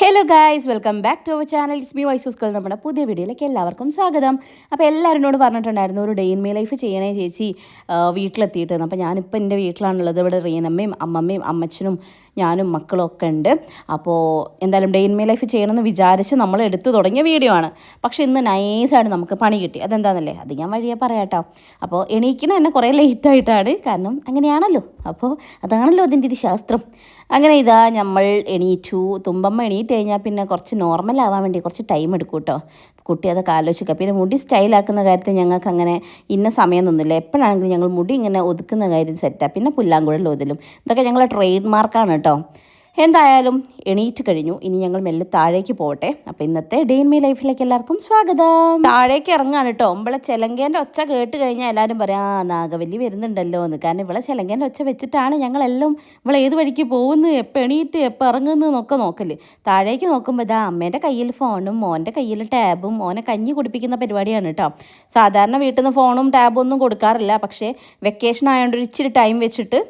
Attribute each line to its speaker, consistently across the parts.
Speaker 1: Hello guys welcome back to our channel is me wise school നമ്മുടെ പുതിയ വീഡിയോയിലേക്ക് എല്ലാവർക്കും സ്വാഗതം. അപ്പോൾ എല്ലാവരും എന്നോട് പറഞ്ഞിട്ടുണ്ടായിരുന്നു ഒരു ഡേ ഇൻ മൈ ലൈഫ് ചെയ്യണേ ചേച്ചി. വീട്ടിലെത്തിയിട്ട് അപ്പോൾ ഞാനിപ്പോൾ എന്റെ വീട്ടിലാണുള്ളത്. ഇവിടെ റീനമ്മയും അമ്മമ്മയും അമ്മച്ചനും ഞാനും മക്കളും ഒക്കെ ഉണ്ട്. അപ്പോൾ എന്തായാലും ഡേ ഇൻ മൈ ലൈഫ് ചെയ്യണമെന്ന് വിചാരിച്ച് നമ്മൾ എടുത്തു തുടങ്ങിയ വീഡിയോ ആണ്. പക്ഷേ ഇന്ന് നൈസായിട്ട് നമുക്ക് പണി കിട്ടി. അതെന്താണെന്നല്ലേ അത് ഞാൻ വഴിയെ പറയാട്ടോ. അപ്പോൾ എണീക്കണ എന്നെ കുറേ ലേറ്റായിട്ടാണ് കാരണം അങ്ങനെയാണല്ലോ. അപ്പോൾ അതാണല്ലോ അതിന്റെ ഒരു ശാസ്ത്രം. അങ്ങനെ ഇതാ നമ്മൾ എണീറ്റു. തുമ്പമ്മ എണീറ്റ് കഴിഞ്ഞാൽ പിന്നെ കുറച്ച് നോർമൽ ആവാൻ വേണ്ടി കുറച്ച് ടൈം എടുക്കും കേട്ടോ കുട്ടി അതൊക്കെ ആലോചിക്കുക പിന്നെ മുടി സ്റ്റൈലാക്കുന്ന കാര്യത്തിൽ ഞങ്ങൾക്ക് അങ്ങനെ ഇന്ന സമയം ഒന്നുമില്ല എപ്പോഴാണെങ്കിലും ഞങ്ങൾ മുടി ഇങ്ങനെ ഒതുക്കുന്ന കാര്യം സെറ്റാണ് പിന്നെ പുല്ലാങ്കുഴൽ ഒതിലും. ഇതൊക്കെ ഞങ്ങളുടെ ട്രേഡ് മാർക്കാണ് കേട്ടോ എന്തായാലും എണീറ്റ് കഴിഞ്ഞു. ഇനി ഞങ്ങൾ മെല്ലെ താഴേക്ക് പോകട്ടെ. അപ്പോൾ ഇന്നത്തെ ഡേ ഇൻ മൈ ലൈഫിലേക്ക് എല്ലാവർക്കും സ്വാഗതം. താഴേക്ക് ഇറങ്ങാണ് കേട്ടോ. നമ്മളെ ചെലങ്കേന്റെ ഒച്ച കേട്ട് കഴിഞ്ഞാൽ എല്ലാവരും പറയാം ആ നാഗവല്ലി വരുന്നുണ്ടല്ലോ എന്ന് കാരണം ഇവിടെ ചെലങ്കേന്റെ ഒച്ച വെച്ചിട്ടാണ് ഞങ്ങളെല്ലാം ഇവിടെ ഏത് വഴിക്ക് പോകുന്നു എപ്പോൾ എണീറ്റ് എപ്പോൾ ഇറങ്ങുന്നു എന്നൊക്കെ നോക്കൽ. താഴേക്ക് നോക്കുമ്പോൾ ഇതാ അമ്മേന്റെ കയ്യിൽ ഫോണും മോന്റെ കയ്യിൽ ടാബും മോനെ കഞ്ഞി കുടിപ്പിക്കുന്ന പരിപാടിയാണ് കേട്ടോ. സാധാരണ വീട്ടിൽ നിന്ന് ഫോണും ടാബും ഒന്നും കൊടുക്കാറില്ല. പക്ഷേ വെക്കേഷൻ ആയതുകൊണ്ട് ഒരു ഇച്ചിരി ടൈം വെച്ചിട്ട്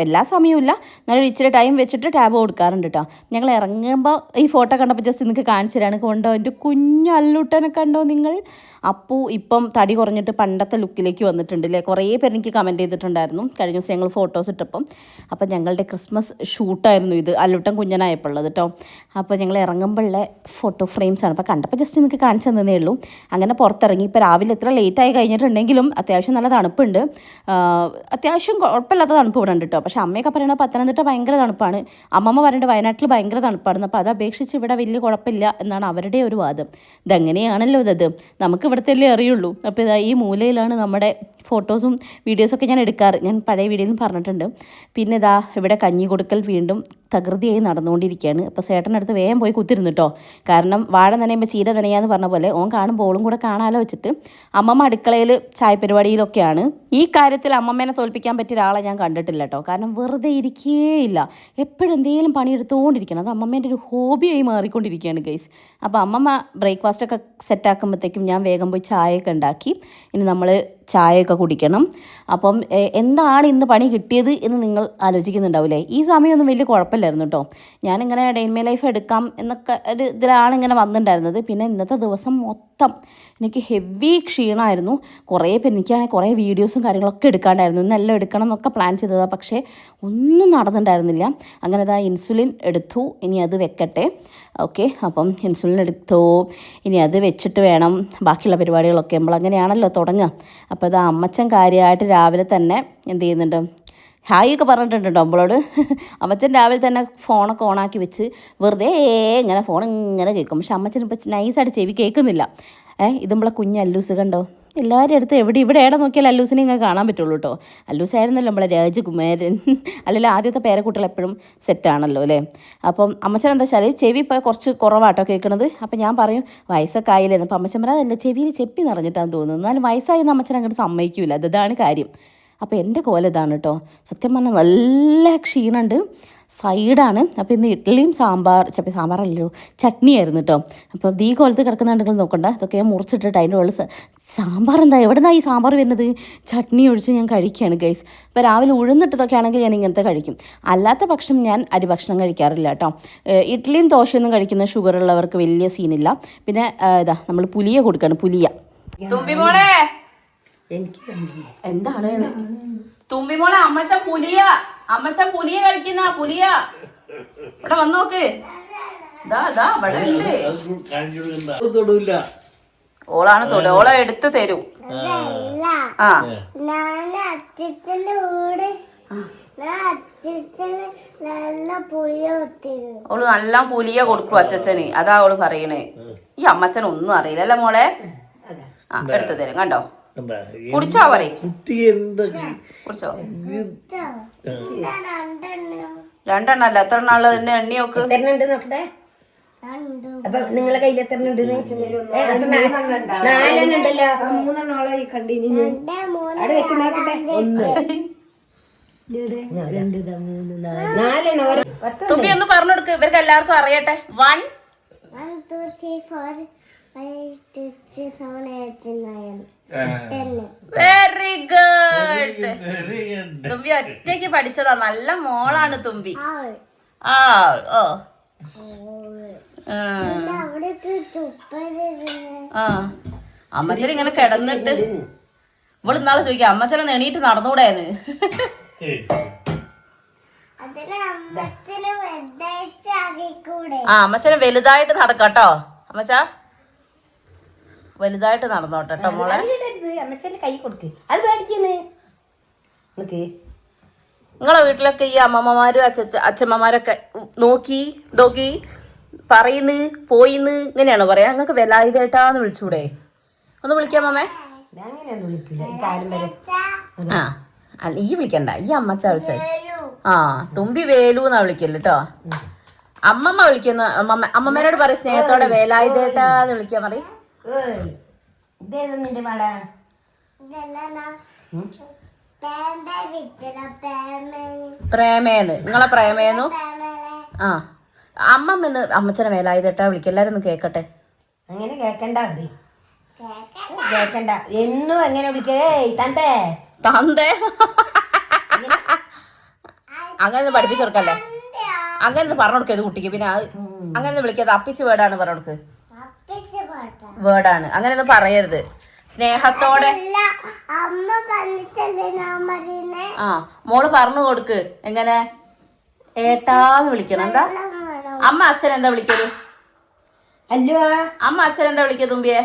Speaker 1: എല്ലാ സമയവും ഇല്ല. എന്നാലും ഇച്ചിരി ടൈം വെച്ചിട്ട് ടാബ് കൊടുക്കാറുണ്ട് കേട്ടോ ഞങ്ങൾ ഇറങ്ങുമ്പോൾ ഈ ഫോട്ടോ കണ്ടപ്പോൾ ജസ്റ്റ് നിങ്ങൾക്ക് കാണിച്ചു തരാണ് കൊണ്ടോ? എന്റെ കുഞ്ഞു അല്ലൂട്ടനെ കണ്ടോ നിങ്ങൾ? അപ്പു ഇപ്പം തടി കുറഞ്ഞിട്ട് പണ്ടത്തെ ലുക്കിലേക്ക് വന്നിട്ടുണ്ട് അല്ലേ കുറേ പേർ എനിക്ക് കമന്റ് ചെയ്തിട്ടുണ്ടായിരുന്നു. കഴിഞ്ഞ ദിവസം ഞങ്ങൾ ഫോട്ടോസ് ഇട്ടപ്പം. അപ്പം ഞങ്ങളുടെ ക്രിസ്മസ് ഷൂട്ടായിരുന്നു ഇത്. അല്ലൂട്ടൻ കുഞ്ഞനായപ്പോൾ ഉള്ളത് കേട്ടോ അപ്പോൾ ഞങ്ങൾ ഇറങ്ങുമ്പോഴുള്ള ഫോട്ടോ ഫ്രെയിംസ് ആണ്. അപ്പോൾ കണ്ടപ്പോൾ ജസ്റ്റ് നിങ്ങൾക്ക് കാണിച്ചു തന്നേ ഉള്ളൂ. അങ്ങനെ പുറത്തിറങ്ങി. ഇപ്പോൾ രാവിലെ എത്ര ലേറ്റ് ആയി കഴിഞ്ഞിട്ടുണ്ടെങ്കിലും അത്യാവശ്യം നല്ല തണുപ്പുണ്ട്. അത്യാവശ്യം കുഴപ്പമില്ലാത്ത തണുപ്പ് ഇവിടെ ഉണ്ട് കേട്ടോ പക്ഷേ അമ്മയൊക്കെ പറയുന്നത് പത്തനംതിട്ട ഭയങ്കര തണുപ്പാണ്. അമ്മമ്മ പറയുന്നത് വയനാട്ടിൽ ഭയങ്കര തണുപ്പാണ്. അപ്പോൾ അത് അപേക്ഷിച്ച് ഇവിടെ വലിയ കുഴപ്പമില്ല എന്നാണ് അവരുടെ ഒരു വാദം. ഇതെങ്ങനെയാണല്ലോ ഇതത് നമുക്ക് ഇവിടുത്തെ അറിയുള്ളൂ. അപ്പോൾ ഇതാ ഈ മൂലയിലാണ് നമ്മുടെ ഫോട്ടോസും വീഡിയോസൊക്കെ ഞാൻ എടുക്കാറ്. ഞാൻ പഴയ വീഡിയോയിലും പറഞ്ഞിട്ടുണ്ട്. പിന്നെ ഇതാ ഇവിടെ കഞ്ഞി കൊടുക്കൽ വീണ്ടും തകൃതിയായി നടന്നുകൊണ്ടിരിക്കുകയാണ്. അപ്പോൾ ചേട്ടനടുത്ത് വേഗം പോയി കുത്തിരുന്നു കേട്ടോ കാരണം വാഴ നനയുമ്പോൾ ചീര നനയാന്ന് പറഞ്ഞ പോലെ ഓൻ കാണുമ്പോൾ ഓളും കൂടെ കാണാലോ വെച്ചിട്ട് അമ്മമ്മ അടുക്കളയിൽ ചായ പരിപാടിയിലൊക്കെയാണ്. ഈ കാര്യത്തിൽ അമ്മമ്മേനെ തോൽപ്പിക്കാൻ പറ്റിയ ഒരാളെ ഞാൻ കണ്ടിട്ടില്ല കേട്ടോ കാരണം വെറുതെ ഇരിക്കേയില്ല. എപ്പോഴും എന്തെങ്കിലും പണിയെടുത്തുകൊണ്ടിരിക്കണം അത് അമ്മമ്മേന്റെ ഒരു ഹോബിയായി മാറിക്കൊണ്ടിരിക്കുകയാണ് ഗൈസ്. അപ്പോൾ അമ്മമ്മ ബ്രേക്ക്ഫാസ്റ്റൊക്കെ സെറ്റാക്കുമ്പോഴത്തേക്കും ഞാൻ വേഗം പോയി ചായയൊക്കെ ഉണ്ടാക്കി. ഇനി നമ്മൾ ചായയൊക്കെ കുടിക്കണം. അപ്പം എന്താണ് ഇന്ന് പണി കിട്ടിയത് എന്ന് നിങ്ങൾ ആലോചിക്കുന്നുണ്ടാവില്ലേ ഈ സമയമൊന്നും വലിയ കുഴപ്പമില്ലായിരുന്നു കേട്ടോ. ഞാനിങ്ങനെ ഡെയിൻമേ ലൈഫ് എടുക്കാം എന്നൊക്കെ ഒരു ഇതിലാണ് ഇങ്ങനെ വന്നിട്ടുണ്ടായിരുന്നത്. പിന്നെ ഇന്നത്തെ ദിവസം മൊത്തം എനിക്ക് ഹെവി ക്ഷീണമായിരുന്നു. കുറേ പേര് എനിക്കാണെങ്കിൽ കുറേ വീഡിയോസും കാര്യങ്ങളൊക്കെ എടുക്കാണ്ടായിരുന്നു. ഇന്നെല്ലാം എടുക്കണം എന്നൊക്കെ പ്ലാൻ ചെയ്തതാണ് പക്ഷേ ഒന്നും നടന്നിട്ടുണ്ടായിരുന്നില്ല. അങ്ങനെ ഇതാ ഇൻസുലിൻ എടുത്തു. ഇനി അത് വെക്കട്ടെ. ഓക്കെ അപ്പം ഇൻസുലിൻ എടുത്തു? ഇനി അത് വെച്ചിട്ട് വേണം ബാക്കിയുള്ള പരിപാടികളൊക്കെ. നമ്മൾ അങ്ങനെയാണല്ലോ തുടങ്ങുക. അപ്പോൾ അത് അമ്മച്ചൻ കാര്യമായിട്ട് രാവിലെ തന്നെ എന്ത് ചെയ്യുന്നുണ്ട്? ഹായ് ഒക്കെ പറഞ്ഞിട്ടുണ്ടോ നമ്മളോട് അമ്മച്ചൻ രാവിലെ തന്നെ ഫോണൊക്കെ ഓണാക്കി വെച്ച് വെറുതെ ഇങ്ങനെ ഫോൺ ഇങ്ങനെ കേൾക്കും. പക്ഷെ അമ്മച്ചൻ ഇപ്പം നൈസായിട്ട് ചെവി കേൾക്കുന്നില്ല. ഏഹ് ഇത് നമ്മളെ കുഞ്ഞ് അല്ലൂസ് കണ്ടോ? എല്ലാവരും അടുത്ത് എവിടെ ഇവിടെ എവിടെ നോക്കിയാൽ അല്ലൂസിനെ ഇങ്ങനെ കാണാൻ പറ്റുള്ളൂ കേട്ടോ. അല്ലൂസ് ആയിരുന്നല്ലോ നമ്മളെ രാജകുമാരൻ. അല്ലെങ്കിൽ ആദ്യത്തെ പേരക്കുട്ടികൾ എപ്പോഴും സെറ്റാണല്ലോ അല്ലേ? അപ്പം അമ്മച്ചൻ എന്താ വെച്ചാൽ ചെവി ഇപ്പോൾ കുറച്ച് കുറവാട്ടോ കേൾക്കണത്. അപ്പം ഞാൻ പറയും വയസ്സൊക്കെ ആയില്ലേ? അപ്പം അമ്മച്ചൻ പറയാം ചെവിയിൽ ചെപ്പി നിറഞ്ഞിട്ടാണ് തോന്നുന്നത് എന്നാലും വയസ്സായെന്ന് അമ്മച്ചൻ അങ്ങോട്ട് സമ്മതിക്കില്ല അതാണ് കാര്യം. അപ്പോൾ എന്റെ കോല ഇതാണ് കേട്ടോ. സത്യം പറഞ്ഞാൽ നല്ല ക്ഷീണമുണ്ട്. സൈഡാണ്. അപ്പോൾ ഇന്ന് ഇഡ്ഡലിയും സാമ്പാർ ചപ്പി സാമ്പാറല്ലല്ലോ ചട്നിയായിരുന്നു കേട്ടോ അപ്പോൾ ഈ കോലത്ത് കിടക്കുന്നുണ്ടെങ്കിൽ നോക്കണ്ട. ഇതൊക്കെ ഞാൻ മുറിച്ചിട്ടിട്ട് അതിന്റെ ഉള്ളിൽ സാമ്പാർ എന്താ എവിടെ നിന്നാണ് ഈ സാമ്പാർ വരുന്നത്? ചട്നി ഒഴിച്ച് ഞാൻ കഴിക്കുകയാണ് ഗൈസ്. ഇപ്പോൾ രാവിലെ ഉഴുന്നിട്ടതൊക്കെ ആണെങ്കിൽ ഞാൻ ഇങ്ങനത്തെ കഴിക്കും. അല്ലാത്ത പക്ഷം ഞാൻ അരി ഭക്ഷണം കഴിക്കാറില്ല കേട്ടോ ഏഹ് ഇഡ്ഡലിയും ദോശയൊന്നും കഴിക്കുന്ന ഷുഗർ ഉള്ളവർക്ക് വലിയ സീനില്ല. പിന്നെ ഇതാ നമ്മൾ പുലിയ കൊടുക്കുകയാണ് പുലിയ. എന്താണ്? തുമ്പി മോളെ അമ്മച്ച പുലിയ! അമ്മച്ച പുലിയ കളിക്കുന്ന പുലിയ. ഇവിടെ
Speaker 2: വന്നോക്ക്
Speaker 1: ഓളാണ് തൊടു ഓളെ എടുത്ത് തരൂ. ആ.
Speaker 3: ഞാൻ അച്ഛന്റെ വീട്. ഞാൻ അച്ഛന് നല്ല പുളിയ ഒത്തിരുന്നു
Speaker 1: ഓൾ നല്ല പുലിയ കൊടുക്കും അച്ഛന് അതാ ഓൾ പറയണേ. ഈ അമ്മച്ചൻ ഒന്നും അറിയില്ല അല്ലേ മോളെ ആ എടുത്ത് തരും കണ്ടോ? കുടിച്ചോ പറയും.
Speaker 2: കുട്ടി എന്തൊക്കെ
Speaker 1: കുടിച്ചോ.
Speaker 3: രണ്ടെണ്ണം
Speaker 1: രണ്ടെണ്ണം അല്ല എത്ര എണ്ണുള്ളത് തന്നെ എണ്ണി നോക്ക്?
Speaker 4: എത്രണ്ട് നോക്കട്ടെ? അപ്പൊ നിങ്ങളെ കയ്യിൽ എത്ര ഉണ്ട് നാലെണ്ണം ഉണ്ടല്ലോ. മൂന്നെണ്ണോളം അവിടെ വെച്ച് നോക്കട്ടെ.
Speaker 1: തുമ്പി ഒന്ന് പറഞ്ഞു കൊടുക്ക് ഇവർക്ക് എല്ലാവർക്കും അറിയട്ടെ. One
Speaker 3: two three four five six seven eight nine
Speaker 1: very good തുമ്പി ഒറ്റയ്ക്ക് പഠിച്ചതാ. നല്ല മോളാണ് തുമ്പി. ആ. ഓ അമ്മച്ചൻ ഇങ്ങനെ കിടന്നിട്ട്. ഇവൾ ഇന്നാളെ ചോദിക്കാം അമ്മച്ചനെ എണീറ്റ് നടന്നുകൂടെയെന്ന്
Speaker 3: അതിന് അമ്മത്തിന് വെddഴിച്ചാകിക്കൂടെ
Speaker 1: ആ അമ്മച്ചനെ വലുതായിട്ട് നടക്കാട്ടോ. അമ്മച്ച. വലുതായിട്ട് നടന്നോട്ടെ കേട്ടോ മോളെ.
Speaker 4: അമ്മച്ചന്റെ കൈ കൊടുക്ക്. അത് പേടിക്കുന്നു നിനക്ക്
Speaker 1: നിങ്ങളെ വീട്ടിലൊക്കെ ഈ അമ്മമ്മമാരും അച്ഛ അച്ഛമ്മമാരൊക്കെ നോക്കി നോക്കി പറയുന്നു പോയിന്ന് ഇങ്ങനെയാണോ പറയാ? നിങ്ങൾക്ക് വെലായുധേട്ടാന്ന് വിളിച്ചൂടെ. ഒന്ന് വിളിക്കാം അമ്മേ
Speaker 4: ഞാൻ അങ്ങനെയൊന്നും വിളിക്കില്ല ഈ കാലം വരെ.
Speaker 1: ആ ഈ വിളിക്കണ്ട. ഈ അമ്മച്ച വിളിച്ച. ആ തുമ്പി വേലു എന്നാ വിളിക്കല്ലോ കേട്ടോ അമ്മമ്മ വിളിക്കുന്ന അമ്മമ്മ അമ്മമ്മേനോട് പറയും സ്നേഹത്തോടെ വേലായുധേട്ടാന്ന് വിളിക്കാൻ പറയും.
Speaker 4: ഇതേതാ നിന്റെ വള?
Speaker 1: പ്രേമേന്ന്. നിങ്ങളെ പ്രേമേന്നു? ആ. അമ്മമ്മന്ന് അമ്മച്ചനെ വേലായുധേട്ടാ വിളിക്കും. എല്ലാരും ഒന്ന് കേക്കട്ടെ.
Speaker 4: അങ്ങനെ കേക്കണ്ട അവിടെ.
Speaker 3: കേക്കണ്ട.
Speaker 4: എന്നും എങ്ങനെ വിളിക്കേ. ഏയ് തന്തേ.
Speaker 1: തന്തേ. അങ്ങനെ പഠിപ്പിച്ചു കൊടുക്കല്ലേ? അങ്ങനെ പറഞ്ഞു ഇത് കുട്ടിക്ക്. പിന്നെ അത് അങ്ങനെ വിളിക്കാതെ അപ്പിച്ച് വേടാണ് പറഞ്ഞു കൊടുക്ക്. വേർഡാണ്. അങ്ങനെ ഒന്നും പറയരുത്. സ്നേഹത്തോടെ ആ മോൾ പറഞ്ഞു കൊടുക്ക്. എങ്ങനെ? ഏട്ടാന്ന് വിളിക്കണം. എന്താ? അമ്മ അച്ഛൻ എന്താ വിളിക്കൽ?
Speaker 4: അല്ലോ
Speaker 1: അമ്മ അച്ഛൻ എന്താ വിളിക്കുക തുമ്പിയെ?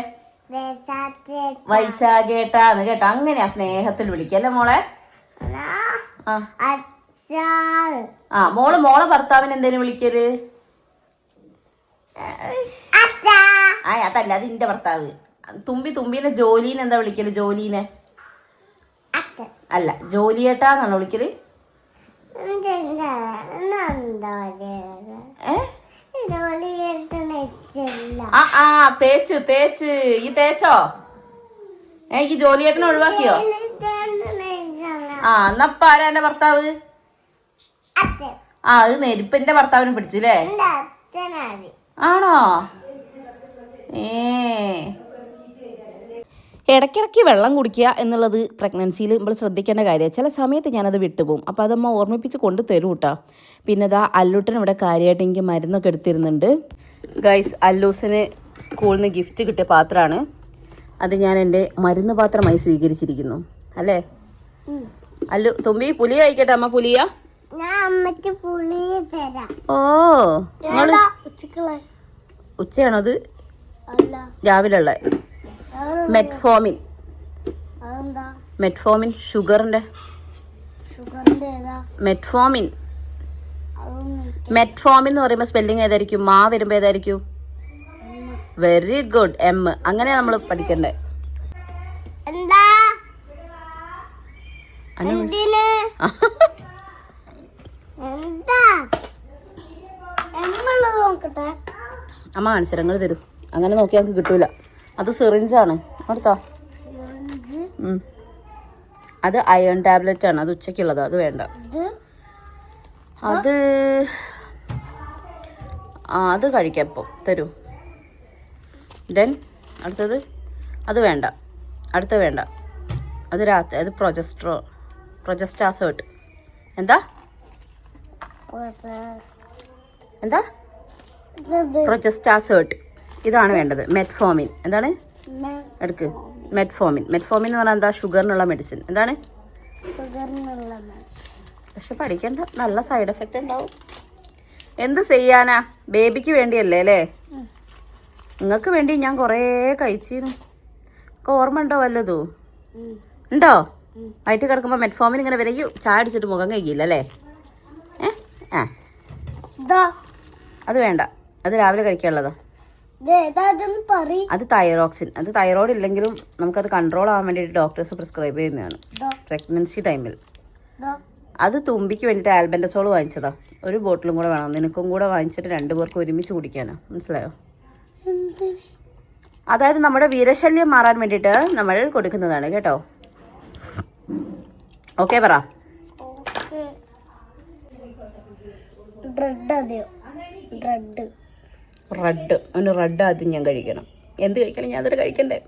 Speaker 1: വൈശാഖേട്ടാന്ന് കേട്ടോ. അങ്ങനെയാ സ്നേഹത്തിൽ വിളിക്കല്ലേ മോളെ? ആ. മോൾ മോളെ ഭർത്താവിന് എന്തേലും
Speaker 3: വിളിക്കൽ?
Speaker 1: ആ അതല്ല അത് എന്റെ ഭർത്താവ്. തുമ്പി തുമ്പിന്റെ ജോലീനെ എന്താ വിളിക്കൽ? ജോലീനെ? അല്ല ജോലിയേട്ടാന്നാണ്
Speaker 3: വിളിക്കൽ?
Speaker 1: ആ ആ തേച്ച് തേച്ച്. ഈ തേച്ചോ? ഏ ഈ ജോലിയേട്ടനെ ഒഴിവാക്കിയോ? ആ എന്നപ്പ ആരാ എന്റെ ഭർത്താവ്? ആ അത് നെരുപ്പിന്റെ ഭർത്താവിനെ പിടിച്ചില്ലേ?
Speaker 3: എന്റെ
Speaker 1: ആണോ? ഏ. ഇടയ്ക്കിടയ്ക്ക് വെള്ളം കുടിക്കുക എന്നുള്ളത് പ്രഗ്നൻസിയിൽ നമ്മൾ ശ്രദ്ധിക്കേണ്ട കാര്യമാണ്. ചില സമയത്ത് ഞാനത് വിട്ടുപോകും. അപ്പോൾ അതമ്മ ഓർമ്മിപ്പിച്ച് കൊണ്ട് തരും കേട്ടോ. പിന്നെ ഇതാ അല്ലൂട്ടൻ ഇവിടെ കാര്യമായിട്ട് എനിക്ക് മരുന്നൊക്കെ എടുത്തിരുന്നുണ്ട്. ഗൈസ് അല്ലൂസിന് സ്കൂളിൽ നിന്ന് ഗിഫ്റ്റ് കിട്ടിയ പാത്രമാണ്. അത് ഞാൻ എന്റെ മരുന്ന് പാത്രമായി സ്വീകരിച്ചിരിക്കുന്നു. അല്ലേ? അല്ലു തുമ്പി പുലി കഴിക്കട്ടെ അമ്മ പുലിയാ ഓ ഉച്ചയാണോ അത്? രാവിലെ ഉള്ള മെറ്റ്ഫോമിൻ മെറ്റ്ഫോമിൻ ഷുഗറിന്റെ മെറ്റ്ഫോമിൻ മെറ്റ്ഫോമിൻ എന്ന് പറയുമ്പോൾ സ്പെല്ലിംഗ് ഏതായിരിക്കും? മാ വരുമ്പോൾ ഏതായിരിക്കും? വെരി ഗുഡ് എം അങ്ങനെ നമ്മൾ പഠിക്കണ്ടേ.
Speaker 3: എന്താ?
Speaker 1: അമ്മ കാണിച്ചിരങ്ങൾ തരൂ. അങ്ങനെ നോക്കിയാൽ നമുക്ക് കിട്ടൂല. അത് സിറിഞ്ചാണ് അടുത്താ. അത് അയൺ ടാബ്ലറ്റ് ആണ്. അത് ഉച്ചയ്ക്കുള്ളത്. അത് വേണ്ട. അത്? ആ അത് കഴിക്കാം ഇപ്പോൾ തരൂ. ദെൻ അടുത്തത്? അത് വേണ്ട. അടുത്ത വേണ്ട. അത് രാത്രി അത് പ്രൊജസ്ട്രോ പ്രൊജസ്റ്റാസേർട്ട് എന്താ? എന്താ? പ്രൊജസ്റ്റാസേർട്ട് ഇതാണ് വേണ്ടത്. മെറ്റ്ഫോമിൻ എന്താണ്? എടുക്ക്. മെറ്റ്ഫോമിൻ മെറ്റ്ഫോമിൻ എന്ന് പറഞ്ഞാൽ എന്താ? ഷുഗറിനുള്ള മെഡിസിൻ എന്താണ്? പക്ഷെ പഠിക്കണ്ട. നല്ല സൈഡ് എഫക്റ്റ് ഉണ്ടാവും. എന്ത് ചെയ്യാനാ? ബേബിക്ക് വേണ്ടിയല്ലേ അല്ലേ? നിങ്ങൾക്ക് വേണ്ടി ഞാൻ കുറേ കഴിച്ചിരുന്നു. ഓർമ്മ ഉണ്ടോ വല്ലതോ? ഉണ്ടോ? വയറ്റ് കിടക്കുമ്പോൾ മെറ്റ്ഫോമിൻ ഇങ്ങനെ വരയ്ക്കും ചായ അടിച്ചിട്ട് മുഖം കഴിക്കില്ല അല്ലേ? ഏ? ആ. അത് വേണ്ട. അത് രാവിലെ കഴിക്കാനുള്ളതാ. അത് തൈറോക്സിൻ അത് തൈറോയ്ഡ് ഇല്ലെങ്കിലും നമുക്കത് കൺട്രോൾ ആവാൻ വേണ്ടിയിട്ട് ഡോക്ടേഴ്സ് പ്രിസ്ക്രൈബ് ചെയ്യുന്നതാണ്. പ്രഗ്നൻസി ടൈമിൽ അത് തുമ്പിക്ക് വേണ്ടിയിട്ട് ആൽബൻഡസോൾ വാങ്ങിച്ചതാ. ഒരു ബോട്ടിലും കൂടെ വേണം. നിനക്കും കൂടെ വാങ്ങിച്ചിട്ട് രണ്ടു പേർക്കും ഒരുമിച്ച് കുടിക്കാനാ. മനസ്സിലായോ? അതായത് നമ്മുടെ വീരശല്യം മാറാൻ വേണ്ടിയിട്ട് നമ്മൾ കൊടുക്കുന്നതാണ് കേട്ടോ. ഓക്കെ പറ.
Speaker 3: ഡ്രഡ് അതെയോ? ഡ്രഡ്
Speaker 1: റെഡ് അവന് റെഡ് ആദ്യം ഞാൻ കഴിക്കണം. എന്ത് കഴിക്കണം? ഞാൻ അതൊരു കഴിക്കണ്ടേ?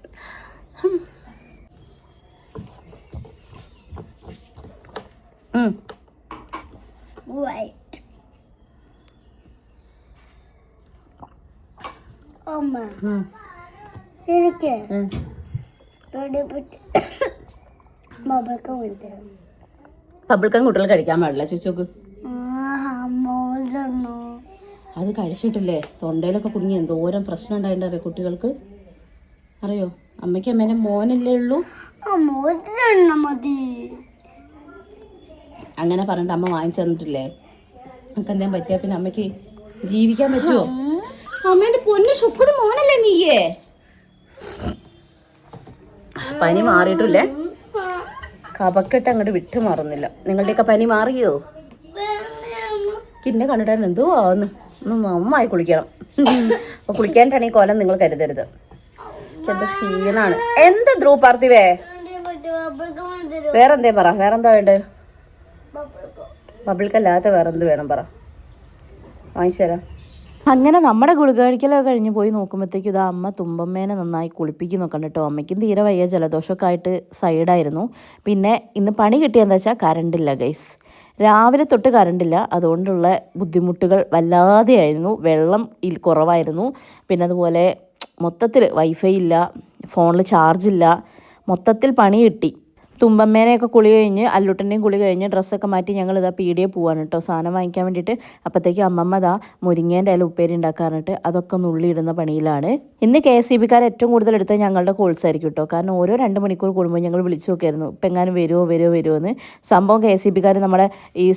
Speaker 3: എനിക്ക്
Speaker 1: ബബിൾക്കം കുട്ടികൾ കഴിക്കാൻ പാടില്ല. ചോദിച്ചോക്ക് അത് കഴിച്ചിട്ടില്ലേ? തൊണ്ടയിലൊക്കെ കുടുങ്ങി. എന്തോരം പ്രശ്നം ഉണ്ടായിട്ടുണ്ടറിയോ കുട്ടികൾക്ക്. അറിയോ? അമ്മയ്ക്ക് അമ്മേനെ മോനല്ലേ ഉള്ളൂ? അങ്ങനെ പറഞ്ഞിട്ട് അമ്മ വാങ്ങിച്ചു തന്നിട്ടില്ലേ? നമുക്ക് എന്തേലും പറ്റിയാ പിന്നെ അമ്മയ്ക്ക് ജീവിക്കാൻ പറ്റുമോ അമ്മേന്റെ പൊന്നു ശുക്രു മോനല്ലേ നീയേ? പനി മാറിയിട്ടില്ലേ? കപക്കെട്ട് അങ്ങോട്ട് വിട്ടു മാറുന്നില്ല നിങ്ങളുടെയൊക്കെ പനി മാറിയോ? കിന്നെ കണ്ടിട്ടാണ് എന്തോ ആവുന്നു? നന്നായി കുളിക്കണം. അപ്പൊ കുളിക്കാനാണ് ഈ കൊലം നിങ്ങൾ കരുതരുത്. എന്തോ ക്ഷീണാണ്. എന്താ ധ്രുവ് പാർത്ഥിവേ? വേറെന്തേ പറ. വേറെന്താ വേണ്ടത് ബബിൾക്കല്ലാത്ത വേറെന്ത് വേണം പറ. വാങ്ങിച്ചു തരാം. അങ്ങനെ നമ്മുടെ ഗുളിക കഴിക്കലൊക്കെ കഴിഞ്ഞ് പോയി നോക്കുമ്പോഴത്തേക്കും ഇതാ അമ്മ തുമ്പമ്മേനെ നന്നായി കുളിപ്പിക്കുന്നു കണ്ടിട്ടോ. അമ്മയ്ക്കും തീരെ വയ്യ. ജലദോഷമൊക്കെ ആയിട്ട് സൈഡായിരുന്നു പിന്നെ ഇന്ന് പണി കിട്ടിയെന്ന് വെച്ചാൽ കറണ്ടില്ല ഗൈസ് രാവിലെ തൊട്ട് കറണ്ടില്ല അതുകൊണ്ടുള്ള ബുദ്ധിമുട്ടുകൾ വല്ലാതെയായിരുന്നു. വെള്ളം കുറവായിരുന്നു. പിന്നെ അതുപോലെ മൊത്തത്തിൽ വൈഫൈ ഇല്ല. ഫോണിൽ ചാർജില്ല മൊത്തത്തിൽ പണി കിട്ടി. തുമ്പമ്മേനെയൊക്കെ കുളി കഴിഞ്ഞ് അല്ലുട്ടന്റെയും കുളി കഴിഞ്ഞ് ഡ്രസ്സൊക്കെ മാറ്റി ഞങ്ങൾ ഇതാ പീടിയെ പോവാണ് കേട്ടോ. സാധനം വാങ്ങിക്കാൻ വേണ്ടിയിട്ട് അപ്പോഴത്തേക്ക് അമ്മമ്മ ദാ മുരിങ്ങേന്റെ ഇല ഉപ്പേരി ഉണ്ടാക്കാറുണ്ട് അതൊക്കെ നുള്ളിയിടുന്ന പണിയിലാണ്. ഇന്ന് കെ എസ് സി ബിക്കാർ ഏറ്റവും കൂടുതൽ എടുത്ത ഞങ്ങളുടെ കോൾസ് ആയിരിക്കും കേട്ടോ. കാരണം ഓരോ രണ്ട് മണിക്കൂർ കൂടുമ്പോൾ ഞങ്ങൾ വിളിച്ചു നോക്കിയായിരുന്നു. ഇപ്പം എങ്ങാനും വരുമോ വരുമോ വരുമോ എന്ന്. സംഭവം കെ എസ് സി ബിക്കാർ നമ്മുടെ ഈ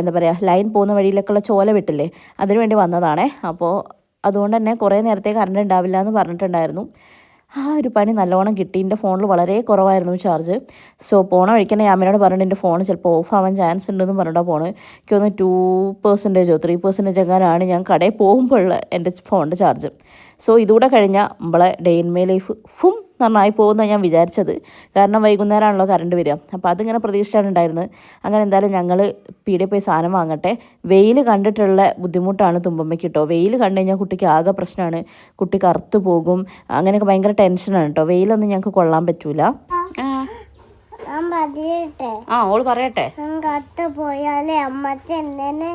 Speaker 1: എന്താ പറയുക ലൈൻ പോകുന്ന വഴിയിലേക്കുള്ള ചോല വിട്ടില്ലേ അതിനുവേണ്ടി വന്നതാണേ. അപ്പോൾ അതുകൊണ്ട് തന്നെ കുറേ നേരത്തെ കറണ്ട് ഉണ്ടാവില്ല എന്ന് പറഞ്ഞിട്ടുണ്ടായിരുന്നു. ആ ഒരു പണി നല്ലോണം കിട്ടി. എന്റെ ഫോണിൽ വളരെ കുറവായിരുന്നു ചാർജ് സോ പോണ വഴിക്ക് യാമിനോട് പറഞ്ഞിട്ട് എന്റെ ഫോൺ ചിലപ്പോൾ ഓഫ് ആവാൻ ചാൻസ് ഉണ്ടെന്ന് പറഞ്ഞിട്ടാണ് പോണ്. എനിക്ക് തോന്നുന്നു ടു പെർസെന്റേജോ ത്രീ പെർസെന്റേജ് എങ്ങാനാണ് ഞാൻ കടയിൽ പോകുമ്പോഴുള്ള എന്റെ ഫോണിന്റെ ചാർജ് സോ ഇതുകൂടെ കഴിഞ്ഞാൽ നമ്മളെ ഡേ ഇൻ മേ ലൈഫ് ഫും നന്നായി പോകുമെന്നാണ് ഞാൻ വിചാരിച്ചത്. കാരണം വൈകുന്നേരമാണല്ലോ കറണ്ട് വരിക. അപ്പോൾ അതിങ്ങനെ പ്രതീക്ഷിച്ചാണ് ഉണ്ടായിരുന്നത്. അങ്ങനെ എന്തായാലും ഞങ്ങൾ പീടിയ പോയി സാധനം വാങ്ങട്ടെ. വെയിൽ കണ്ടിട്ടുള്ള ബുദ്ധിമുട്ടാണ് തുമ്പമ്മയ്ക്ക് കേട്ടോ വെയിൽ കണ്ടു കഴിഞ്ഞാൽ കുട്ടിക്ക് ആകെ പ്രശ്നമാണ്. കുട്ടി കറുത്ത് പോകും. അങ്ങനെയൊക്കെ ഭയങ്കര ടെൻഷനാണ് കേട്ടോ വെയിലൊന്നും ഞങ്ങൾക്ക് കൊള്ളാൻ പറ്റൂല. ആ. ഓൾ പറയട്ടെ.
Speaker 3: കത്ത് പോയാലേ അമ്മച്ച എന്നെ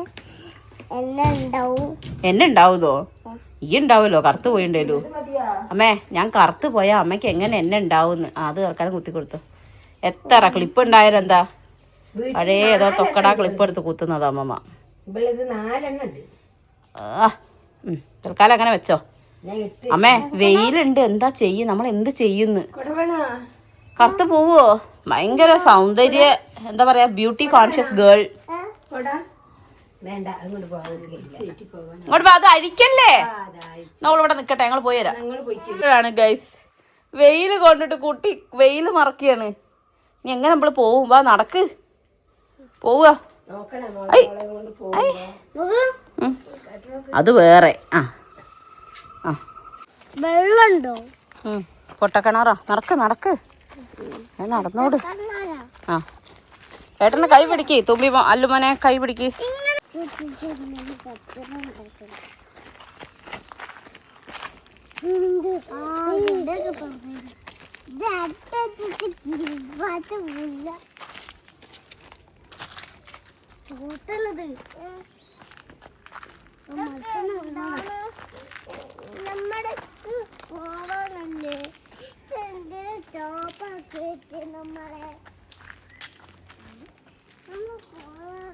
Speaker 3: എന്നെ ഉണ്ടാവും
Speaker 1: എന്നെ ഉണ്ടാവുതോ ഈ ഉണ്ടാവുമല്ലോ കറുത്ത് പോയിണ്ടല്ലോ അമ്മേ ഞാൻ കറുത്ത് പോയാൽ അമ്മയ്ക്ക് എങ്ങനെ എന്നെ ഉണ്ടാവുമെന്ന് അത് കറക്കാനും കുത്തി കൊടുത്തു. എത്ര ക്ലിപ്പ് ഉണ്ടായാലും എന്താ പഴയ ഏതോ തൊക്കടാ ക്ലിപ്പ് എടുത്ത് കുത്തുന്നതാ അമ്മമ്മ. തൽക്കാലം അങ്ങനെ വെച്ചോ. അമ്മേ വെയിലുണ്ട്. എന്താ ചെയ്യും? നമ്മൾ എന്ത് ചെയ്യുന്നു? കറുത്ത് പോവോ? ഭയങ്കര സൗന്ദര്യ എന്താ പറയാ ബ്യൂട്ടി കോൺഷ്യസ് ഗേൾ
Speaker 4: വേണ്ട അങ്ങോട്ട് പോകാൻ
Speaker 1: ഇങ്ങോട്ട് വാ, അത് അഴിക്കല്ലേ? നമ്മളിവിടെ നിക്കട്ടെ ഞങ്ങൾ പോയി തരാം ഗൈസ് വെയിൽ കൊണ്ടിട്ട് കുട്ടി വെയിൽ മറക്കുകയാണ് നീ എങ്ങനെ നമ്മൾ പോവും? വാ നടക്ക്. പോവുക. അത് വേറെ. ആ. ആ.
Speaker 3: വെള്ളമുണ്ടോ?
Speaker 1: ഉം. പൊട്ടക്കിണറാ. നടക്ക് നടക്ക്. നടന്നോട്. ആ. ഏട്ടന് കൈ പിടിക്ക് തുമ്പി അല്ലുമനെ കൈ പിടിക്ക്.
Speaker 3: നമ്മുടെ പോവാണല്ലേ? എന്തിനാ ചോപ്പാക്കി നമ്മളെ I'm a squirrel.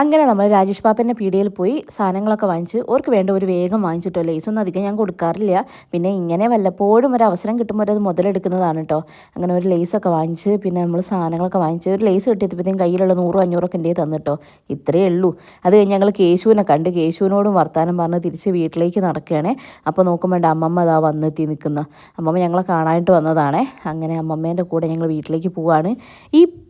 Speaker 1: അങ്ങനെ നമ്മൾ രാജേഷ് പാപ്പന്റെ പീടികയിൽ പോയി സാധനങ്ങളൊക്കെ വാങ്ങിച്ച് ഓർക്ക് വേണ്ട ഒരു വേഗം വാങ്ങിച്ചിട്ടോ ലേസൊന്നും അധികം ഞാൻ കൊടുക്കാറില്ല. പിന്നെ ഇങ്ങനെ വല്ലപ്പോഴും ഒരു അവസരം കിട്ടുമ്പോൾ അത് മുതലെടുക്കുന്നതാണ് കേട്ടോ അങ്ങനെ ഒരു ലേസൊക്കെ വാങ്ങിച്ച് പിന്നെ നമ്മൾ സാധനങ്ങളൊക്കെ വാങ്ങിച്ച് ഒരു ലേസ് കിട്ടിയപ്പോഴത്തേക്കും കയ്യിലുള്ള നൂറും അഞ്ഞൂറൊക്കെ എന്റെ തന്നിട്ടോ ഇത്രയേ ഉള്ളൂ. അത് കഴിഞ്ഞ് ഞങ്ങൾ കേശുവിനെ കണ്ട് കേശുവിനോടും വർത്താനം പറഞ്ഞ് തിരിച്ച് വീട്ടിലേക്ക് നടക്കുകയാണേ. അപ്പോൾ നോക്കുമ്പോൾ എന്റെ അമ്മമ്മ അതാ വന്നെത്തി നിൽക്കുന്ന. അമ്മമ്മ ഞങ്ങളെ കാണാനായിട്ട് വന്നതാണേ. അങ്ങനെ അമ്മമ്മേന്റെ കൂടെ ഞങ്ങൾ വീട്ടിലേക്ക് പോവാണ്.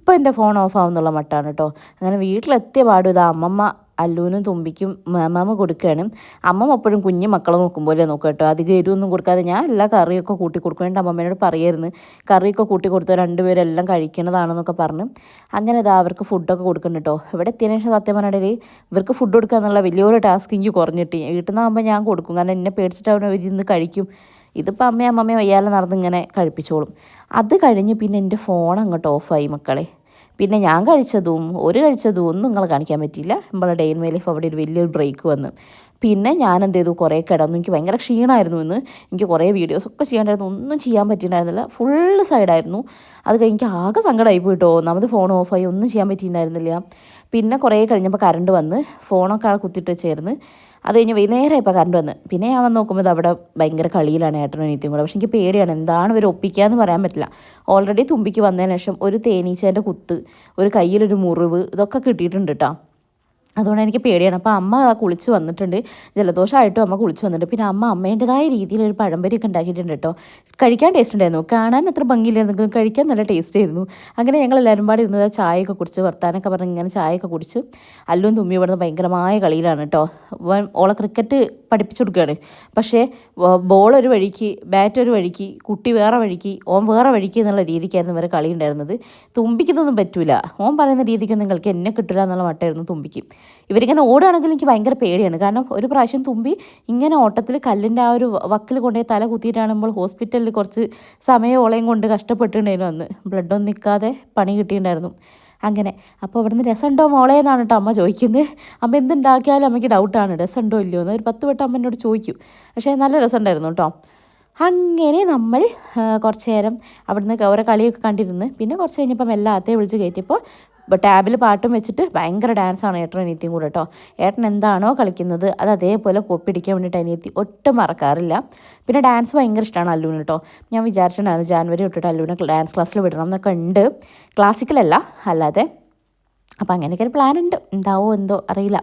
Speaker 1: ഇപ്പം എന്റെ ഫോൺ ഓഫ് ആവുന്നുള്ള മട്ടാണ് കേട്ടോ അങ്ങനെ വീട്ടിലെത്തിയ പാടും ഇതാ അമ്മമ്മ അല്ലൂനും തുമ്പിക്കും മാമ കൊടുക്കുകയാണ് അമ്മ എപ്പോഴും കുഞ്ഞു മക്കളെ നോക്കുമ്പോലെ നോക്കുക കേട്ടോ അധികം എരിവൊന്നും കൊടുക്കാതെ ഞാൻ എല്ലാ കറിയൊക്കെ കൂട്ടി കൊടുക്കും. എന്റെ അമ്മമ്മേനോട് പറയായിരുന്നു കറിയൊക്കെ കൂട്ടി കൊടുത്താൽ രണ്ടുപേരെല്ലാം കഴിക്കണതാണെന്നൊക്കെ പറഞ്ഞ്. അങ്ങനെ ഇതാ അവർക്ക് ഫുഡൊക്കെ കൊടുക്കുന്നു കേട്ടോ ഇവിടെ എത്തിയതിനു ശേഷം സത്യം പറഞ്ഞാൽ ഇവർക്ക് ഫുഡ് കൊടുക്കുക എന്നുള്ള വലിയൊരു ടാസ്ക് എനിക്ക് കുറഞ്ഞിട്ട് വീട്ടിൽ നിന്നാകുമ്പോൾ ഞാൻ കൊടുക്കും. കാരണം എന്നെ പേടിച്ചിട്ട് അവർ ഇരുന്ന് കഴിക്കും. ഇതിപ്പോൾ അമ്മയും അമ്മമ്മയും വയ്യാതെ നടന്ന് ഇങ്ങനെ കഴിപ്പിച്ചോളും. അത് കഴിഞ്ഞ് പിന്നെ എന്റെ ഫോൺ അങ്ങോട്ട് ഓഫായി മക്കളെ. പിന്നെ ഞാൻ കഴിച്ചതും ഒരു കഴിച്ചതും ഒന്നും നിങ്ങളെ കാണിക്കാൻ പറ്റിയില്ല. നമ്മളെ ഡെയിൻ മൈ ലൈഫ് അവിടെ ഒരു വലിയൊരു ബ്രേക്ക് വന്ന്. പിന്നെ ഞാൻ എന്ത് ചെയ്തു? കുറേ കിടന്നു. എനിക്ക് ഭയങ്കര ക്ഷീണമായിരുന്നു ഇന്ന്. എനിക്ക് കുറേ വീഡിയോസ് ഒക്കെ ചെയ്യേണ്ടായിരുന്നു ഒന്നും ചെയ്യാൻ പറ്റിയിട്ടുണ്ടായിരുന്നില്ല ഫുള്ള് സൈഡായിരുന്നു അത് കഴിഞ്ഞ് എനിക്ക് ആകെ സങ്കടമായി പോയിട്ടോ. ഒന്നാമത് ഫോൺ ഓഫായി ഒന്നും ചെയ്യാൻ പറ്റിയിട്ടുണ്ടായിരുന്നില്ല പിന്നെ കുറേ കഴിഞ്ഞപ്പോൾ കറണ്ട് വന്ന്. ഫോണൊക്കെ ആൾ കുത്തിയിട്ട് വെച്ചായിരുന്നു അത് കഴിഞ്ഞ് വൈകുന്നേരം ഇപ്പോൾ കറണ്ട് വന്ന്. പിന്നെ ഞാൻ വന്ന് നോക്കുമ്പോൾ അവിടെ ഭയങ്കര കളിയിലാണ് ഏട്ടനും അനിയത്തിയും കൂടെ. പക്ഷെ എനിക്ക് പേടിയാണ് എന്താണ് ഇവർ ഒപ്പിക്കാന്ന് പറയാൻ പറ്റില്ല. ഓൾറെഡി തുമ്പിക്ക് വന്നതിന് ശേഷം ഒരു തേനീച്ചേന്റെ കുത്ത് ഒരു കയ്യിലൊരു മുറിവ് ഇതൊക്കെ കിട്ടിയിട്ടുണ്ട് കേട്ടോ അതുകൊണ്ട് എനിക്ക് പേടിയാണ്. അപ്പോൾ അമ്മ കുളിച്ച് വന്നിട്ടുണ്ട്. ജലദോഷമായിട്ടും അമ്മ കുളിച്ച് വന്നിട്ടുണ്ട്. പിന്നെ അമ്മ അമ്മേന്റെതായ രീതിയിൽ ഒരു പഴംപരിയൊക്കെ ഉണ്ടാക്കിയിട്ടുണ്ട് കേട്ടോ. കഴിക്കാൻ ടേസ്റ്റ് ഉണ്ടായിരുന്നു. കാണാൻ അത്ര ഭംഗിയില്ലായിരുന്നു. കഴിക്കാൻ നല്ല ടേസ്റ്റ് ആയിരുന്നു. അങ്ങനെ ഞങ്ങൾ എല്ലാവരും പാടി ഇരുന്നത് ചായയൊക്കെ കുടിച്ച് വർത്താനൊക്കെ പറഞ്ഞ് ഇങ്ങനെ ചായയൊക്കെ കുടിച്ച് അല്ലും തുമ്മി ഇവിടുന്ന് ഭയങ്കരമായ കളിയിലാണ് കേട്ടോ. ഓളെ ക്രിക്കറ്റ് പഠിപ്പിച്ചു കൊടുക്കുകയാണ്. പക്ഷേ ബോൾ ഒരു വഴിക്ക് ബാറ്റ് ഒരു വഴിക്ക് കുട്ടി വേറെ വഴിക്ക് ഓൻ വേറെ വഴിക്ക് എന്നുള്ള രീതിക്കായിരുന്നു ഇവരെ കളി ഉണ്ടായിരുന്നത്. തുമ്പിക്കുന്നൊന്നും പറ്റൂല. ഓൻ പറയുന്ന രീതിക്കൊന്നും നിങ്ങൾക്ക് എന്നെ കിട്ടില്ല എന്നുള്ള മട്ടായിരുന്നു തുമ്പിക്ക്. ഇവരിങ്ങനെ ഓടുകയാണെങ്കിൽ എനിക്ക് ഭയങ്കര പേടിയാണ്. കാരണം ഒരു പ്രാവശ്യം തുമ്പി ഇങ്ങനെ ഓട്ടത്തിൽ കല്ലിന്റെ ആ ഒരു വക്കിൽ കൊണ്ടുപോയി തല കുത്തിയിട്ടാണുമ്പോൾ ഹോസ്പിറ്റലിൽ കുറച്ച് സമയം ഓളയും കൊണ്ട് കഷ്ടപ്പെട്ടിട്ടുണ്ടായിരുന്നു അന്ന്. ബ്ലഡൊന്നും നിൽക്കാതെ പണി കിട്ടിയിട്ടുണ്ടായിരുന്നു. അങ്ങനെ. അപ്പോൾ അവിടുന്ന് രസമുണ്ടോ മോളെ എന്നാണ് കേട്ടോ അമ്മ ചോദിക്കുന്നത് അമ്മ എന്തുണ്ടാക്കിയാലും അമ്മയ്ക്ക് ഡൗട്ടാണ് രസമുണ്ടോ ഇല്ലയോ എന്ന്. ഒരു പത്ത് വട്ടം അമ്മ എന്നോട് ചോദിക്കും. പക്ഷേ നല്ല രസമുണ്ടായിരുന്നു കേട്ടോ. അങ്ങനെ നമ്മൾ കുറച്ച് നേരം അവിടുന്ന് ഓരോ കളിയൊക്കെ കണ്ടിരുന്ന്. പിന്നെ കുറച്ച് കഴിഞ്ഞപ്പം എല്ലാം അത്തേ വിളിച്ച് കയറ്റിയപ്പോൾ ടാബിൽ പാട്ടും വെച്ചിട്ട് ഭയങ്കര ഡാൻസാണ് ഏട്ടൻ അനിയത്തിയും കൂടെ കേട്ടോ ഏട്ടൻ എന്താണോ കളിക്കുന്നത് അത് അതേപോലെ കോപ്പി അടിക്കാൻ വേണ്ടിയിട്ട് അനിയത്തി ഒട്ടും മറക്കാറില്ല. പിന്നെ ഡാൻസ് ഭയങ്കര ഇഷ്ടമാണ് അല്ലുവിന് കേട്ടോ ഞാൻ വിചാരിച്ചിട്ടുണ്ടായിരുന്നു ജാനുവരി തൊട്ടിട്ട് അല്ലുവിനെ ഡാൻസ് ക്ലാസ്സിൽ വിടണം എന്നൊക്കെ ഉണ്ട്. ക്ലാസിക്കലല്ല അല്ലാതെ. അപ്പോൾ അങ്ങനെയൊക്കെ ഒരു പ്ലാൻ ഉണ്ട് എന്താവോ എന്തോ അറിയില്ല.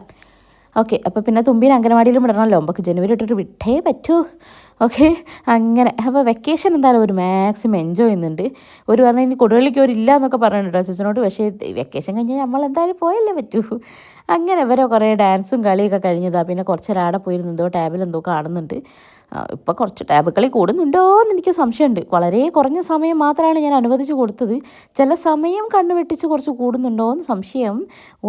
Speaker 1: ഓക്കെ അപ്പോൾ പിന്നെ തുമ്പീനെ അംഗനവാടിയിലും വിടണമല്ലോ. നമുക്ക് ജനുവരി ഇട്ടിട്ട് വിട്ടേ പറ്റൂ. ഓക്കെ അങ്ങനെ. അപ്പോൾ വെക്കേഷൻ എന്തായാലും ഒരു മാക്സിമം എൻജോയ് ചെയ്യുന്നുണ്ട്. ഒരു പറഞ്ഞാൽ ഇനി കൊടുവള്ളിക്ക് ഒരു ഇല്ല എന്നൊക്കെ പറയുന്നുണ്ട് അച്ഛനോട്. പക്ഷേ വെക്കേഷൻ കഴിഞ്ഞാൽ നമ്മൾ എന്തായാലും പോയല്ലേ പറ്റൂ. അങ്ങനെ ഇവരെ കുറേ ഡാൻസും കളിയൊക്കെ കഴിഞ്ഞതാണ് പിന്നെ കുറച്ച് നേരം ആടെ പോയിരുന്നു എന്തോ ടാബിൽ കാണുന്നുണ്ട് ഇപ്പോൾ കുറച്ച് ടാബ് കളി കൂടുന്നുണ്ടോ എന്ന് എനിക്ക് സംശയമുണ്ട്. വളരെ കുറഞ്ഞ സമയം മാത്രമാണ് ഞാൻ അനുവദിച്ച് കൊടുത്തത്. ചില സമയം കണ്ണുവെട്ടിച്ച് കുറച്ച് കൂടുന്നുണ്ടോ എന്ന് സംശയം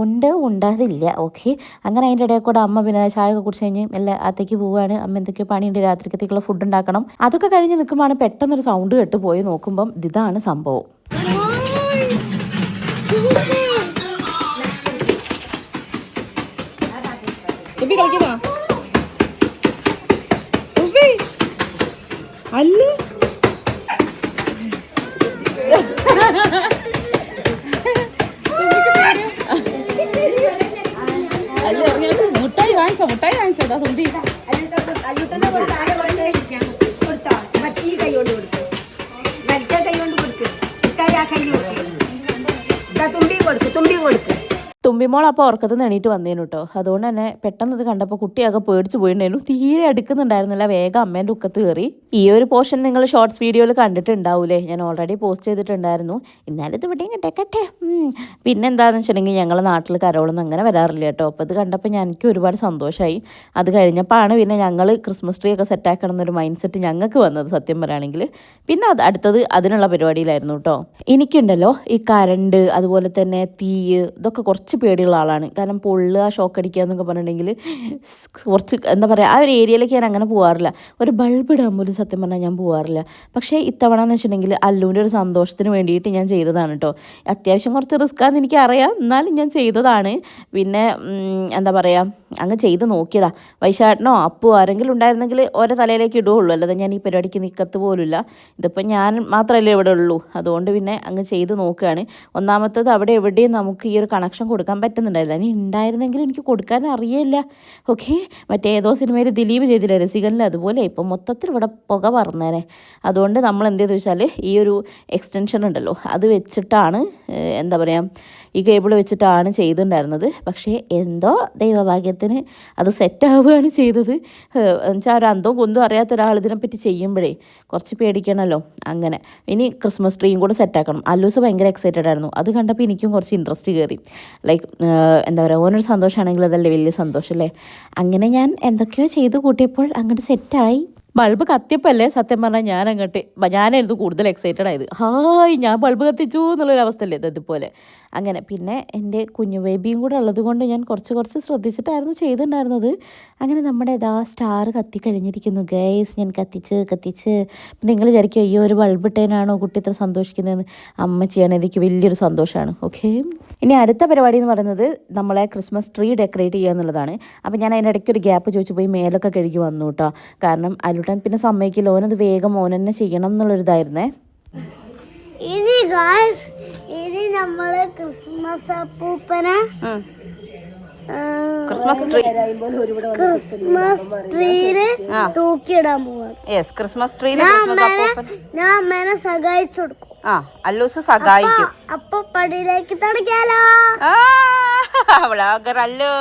Speaker 1: ഉണ്ട് ഉണ്ടാതില്ല ഓക്കെ. അങ്ങനെ അതിന്റെ ഇടയിൽ കൂടെ അമ്മ പിന്നെ ചായ ഒക്കെ കുടിച്ച് കഴിഞ്ഞ് എല്ലാ അത്തേക്ക് പോവുകയാണ്. അമ്മ എന്തൊക്കെയോ പണിയുണ്ട്. രാത്രിക്കത്തേക്കുള്ള ഫുഡ് ഉണ്ടാക്കണം. അതൊക്കെ കഴിഞ്ഞ് നിൽക്കുമ്പോഴാണ് പെട്ടെന്നൊരു സൗണ്ട് കേട്ട് പോയി നോക്കുമ്പം ഇതാണ് സംഭവം.
Speaker 5: ഉപ്പി കളിക്കുന്നോ? ഉപ്പി അല്ല. അല്ല മുട്ടായി വാങ്ങിച്ചോ മുട്ടായി വാങ്ങിച്ചോ. അതാ തുമ്പി
Speaker 1: തുമ്പിമോൾ അപ്പോൾ ഉറക്കത്തിൽ നിന്ന് എണീറ്റ് വന്നേനു കേട്ടോ അതുകൊണ്ട് തന്നെ പെട്ടെന്ന് ഇത് കണ്ടപ്പോൾ കുട്ടിയൊക്കെ പേടിച്ച് പോയിട്ടുണ്ടായിരുന്നു തീരെ അടുക്കുന്നുണ്ടായിരുന്നില്ല വേഗം അമ്മേന്റെ ഉക്കത്ത് കയറി. ഈ ഒരു പോർഷൻ നിങ്ങൾ ഷോർട്സ് വീഡിയോയിൽ കണ്ടിട്ടുണ്ടാവൂലേ? ഞാൻ ഓൾറെഡി പോസ്റ്റ് ചെയ്തിട്ടുണ്ടായിരുന്നു. എന്നാലും ഇത് ഇവിടെയും കിട്ടേക്കട്ടെ. പിന്നെന്താണെന്ന് വെച്ചിട്ടുണ്ടെങ്കിൽ ഞങ്ങൾ നാട്ടിൽ കരോളൊന്നും അങ്ങനെ വരാറില്ല കേട്ടോ അപ്പോൾ ഇത് കണ്ടപ്പോൾ ഞാൻ എനിക്ക് ഒരുപാട് സന്തോഷമായി അത് കഴിഞ്ഞപ്പോഴാണ് പിന്നെ ഞങ്ങൾ ക്രിസ്മസ് ട്രീ ഒക്കെ സെറ്റാക്കണം എന്നൊരു മൈൻഡ് സെറ്റ് ഞങ്ങൾക്ക് വന്നത് സത്യം പറയുകയാണെങ്കിൽ. പിന്നെ അത് അടുത്തത് അതിനുള്ള പരിപാടിയിലായിരുന്നു കേട്ടോ എനിക്കുണ്ടല്ലോ ഈ കരണ്ട് അതുപോലെ തന്നെ തീ ഇതൊക്കെ കുറച്ച് പേടിയുള്ള ആളാണ്. കാരണം പൊള്ളുക ഷോക്ക് അടിക്കുക എന്നൊക്കെ പറഞ്ഞിട്ടുണ്ടെങ്കിൽ കുറച്ച് എന്താ പറയുക ആ ഒരു ഏരിയയിലേക്ക് ഞാൻ അങ്ങനെ പോകാറില്ല ഒരു ബൾബ് ഇടാൻ പോലും സത്യം പറഞ്ഞാൽ ഞാൻ പോകാറില്ല പക്ഷേ ഇത്തവണ എന്ന് വെച്ചിട്ടുണ്ടെങ്കിൽ അല്ലുവിന്റെ ഒരു സന്തോഷത്തിന് വേണ്ടിയിട്ട് ഞാൻ ചെയ്തതാണ് കേട്ടോ അത്യാവശ്യം കുറച്ച് റിസ്ക്കാന്ന് എനിക്കറിയാം. എന്നാലും ഞാൻ ചെയ്തതാണ്. പിന്നെ എന്താ പറയുക അങ്ങ് ചെയ്ത് നോക്കിയതാ. വൈശാട്ടനോ അപ്പോ ആരെങ്കിലും ഉണ്ടായിരുന്നെങ്കിൽ ഓരോ തലയിലേക്ക് ഇടുകയുള്ളൂ. അല്ലാതെ ഞാൻ ഈ പരിപാടിക്ക് നിൽക്കത്ത് പോലുമില്ല. ഇതിപ്പോൾ ഞാൻ മാത്രമല്ലേ ഇവിടെ ഉള്ളൂ. അതുകൊണ്ട് പിന്നെ അങ്ങ് ചെയ്ത് നോക്കുകയാണ്. ഒന്നാമത്തത് അവിടെ എവിടെയും നമുക്ക് ഈ ഒരു കണക്ഷൻ കൊടുക്കാൻ പറ്റുന്നുണ്ടായില്ല ഇനി ഉണ്ടായിരുന്നെങ്കിൽ എനിക്ക് കൊടുക്കാൻ അറിയില്ല. ഓക്കെ മറ്റേ ഏതോ സിനിമയിൽ ദിലീപ് ചെയ്തില്ല രസികനിൽ അതുപോലെ ഇപ്പം മൊത്തത്തിൽ ഇവിടെ പുക പറന്നേനെ. അതുകൊണ്ട് നമ്മൾ എന്ത് ചെയ്തു വെച്ചാൽ ഈ ഒരു എക്സ്റ്റൻഷൻ ഉണ്ടല്ലോ അത് വെച്ചിട്ടാണ് എന്താ പറയുക ഈ കേബിൾ വെച്ചിട്ടാണ് ചെയ്തിട്ടുണ്ടായിരുന്നത്. പക്ഷേ എന്തോ ദൈവഭാഗ്യത്തിന് അത് സെറ്റാവുകയാണ് ചെയ്തത്. എന്നുവെച്ചാൽ ഒരു അന്തവും കുന്തും അറിയാത്ത ഒരാൾ ഇതിനെപ്പറ്റി ചെയ്യുമ്പോഴേ കുറച്ച് പേടിക്കണമല്ലോ അങ്ങനെ. ഇനി ക്രിസ്മസ് ട്രീയും കൂടെ സെറ്റാക്കണം അല്ലൂസ് ഭയങ്കര എക്സൈറ്റഡ് ആയിരുന്നു. അത് കണ്ടപ്പോൾ എനിക്കും കുറച്ച് ഇൻട്രസ്റ്റ് കയറി ലൈക്ക് എന്താ പറയുക ഓനൊരു സന്തോഷമാണെങ്കിൽ അതല്ലേ വലിയ സന്തോഷം അല്ലേ? അങ്ങനെ ഞാൻ എന്തൊക്കെയോ ചെയ്ത് കൂട്ടിയപ്പോൾ അങ്ങോട്ട് സെറ്റായി ബൾബ് കത്തിയപ്പല്ലേ സത്യം പറഞ്ഞാൽ ഞാൻ അങ്ങോട്ട് ഞാനായിരുന്നു കൂടുതൽ എക്സൈറ്റഡ് ആയത്. ഹായ് ഞാൻ ബൾബ് കത്തിച്ചു എന്നുള്ളൊരു അവസ്ഥയല്ലേ ഇത് ഇതുപോലെ. അങ്ങനെ പിന്നെ എന്റെ കുഞ്ഞു ബേബിയും കൂടെ ഉള്ളത് കൊണ്ട് ഞാൻ കുറച്ച് കുറച്ച് ശ്രദ്ധിച്ചിട്ടായിരുന്നു ചെയ്തിട്ടുണ്ടായിരുന്നത്. അങ്ങനെ നമ്മുടെ ഇതാ സ്റ്റാർ കത്തി കഴിഞ്ഞിരിക്കുന്നു. ഗൈസ് ഞാൻ കത്തിച്ച് കത്തിച്ച്. നിങ്ങൾ വിചാരിക്കും അയ്യോ ഒരു ബൾബ് ഇട്ടേനാണോ കുട്ടി ഇത്ര സന്തോഷിക്കുന്നതെന്ന്? അമ്മച്ചിയാണ് എനിക്ക് വലിയൊരു സന്തോഷമാണ് ഓക്കെ ഇനി അടുത്ത പരിപാടി എന്ന് പറയുന്നത് നമ്മളെ ക്രിസ്മസ് ട്രീ ഡെക്കറേറ്റ് ചെയ്യുക എന്നുള്ളതാണ്. അപ്പോൾ ഞാൻ അതിന്റെ ഇടയ്ക്ക് ഒരു ഗ്യാപ്പ് ചോദിച്ചു പോയി മേലൊക്കെ കഴുകി വന്നു കേട്ടോ കാരണം അലുട്ടൻ പിന്നെ സമ്മതിക്കില്ല. ഓനത് വേഗം ഓൻ തന്നെ ചെയ്യണം എന്നുള്ളൊരിതായിരുന്നേ.
Speaker 3: ഇനി ഗായ്സ് ഇനി നമ്മൾ ക്രിസ്മസ് അപ്പൂപ്പനെ
Speaker 5: ക്രിസ്മസ് ട്രീ
Speaker 3: ക്രിസ്മസ് ട്രീയിൽ തൂക്കിയിടാൻ പോവാണ്
Speaker 5: യെസ് ക്രിസ്മസ് ട്രീ
Speaker 3: ഞാൻ
Speaker 5: ക്രിസ്മസ്
Speaker 3: അമ്മേനെ
Speaker 5: അപ്പൂപ്പൻ
Speaker 3: ഞാൻ അമ്മേനെ സഹായിച്ചു കൊടുക്കും.
Speaker 5: ആ അല്ലൂസ് സഹായിക്കും.
Speaker 3: അപ്പൊ പടിയിലേക്ക് തുടങ്ങിയാലോ
Speaker 5: വ്ളോഗർ അല്ലു.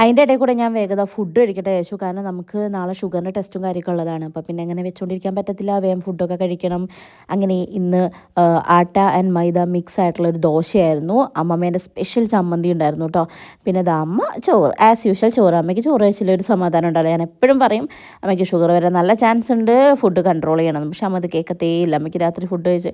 Speaker 1: അതിന്റെ ഇടയിൽ കൂടെ ഞാൻ വേഗത ഫുഡ് കഴിക്കട്ടെ കഴിച്ചു കാരണം നമുക്ക് നാളെ ഷുഗറിന്റെ ടെസ്റ്റും കാര്യമൊക്കെ ഉള്ളതാണ്. അപ്പോൾ പിന്നെ അങ്ങനെ വെച്ചുകൊണ്ടിരിക്കാൻ പറ്റത്തില്ല. വേഗം ഫുഡൊക്കെ കഴിക്കണം. അങ്ങനെ ഇന്ന് ആട്ട ആൻഡ് മൈദ മിക്സ് ആയിട്ടുള്ള ഒരു ദോശയായിരുന്നു. അമ്മമ്മേന്റെ സ്പെഷ്യൽ ചമ്മന്തി ഉണ്ടായിരുന്നു കേട്ടോ പിന്നെ അത് അമ്മ ചോറ് ആസ് യൂഷ്വൽ ചോറ്. അമ്മയ്ക്ക് ചോറ് കഴിച്ചില്ല ഒരു സമാധാനം ഉണ്ടാവില്ല. ഞാൻ എപ്പോഴും പറയും അമ്മയ്ക്ക് ഷുഗർ വരാൻ നല്ല ചാൻസ് ഉണ്ട്. ഫുഡ് കൺട്രോൾ ചെയ്യണം. പക്ഷെ അമ്മ അത് കേൾക്കത്തേ ഇല്ല. അമ്മയ്ക്ക് രാത്രി ഫുഡ് കഴിച്ച്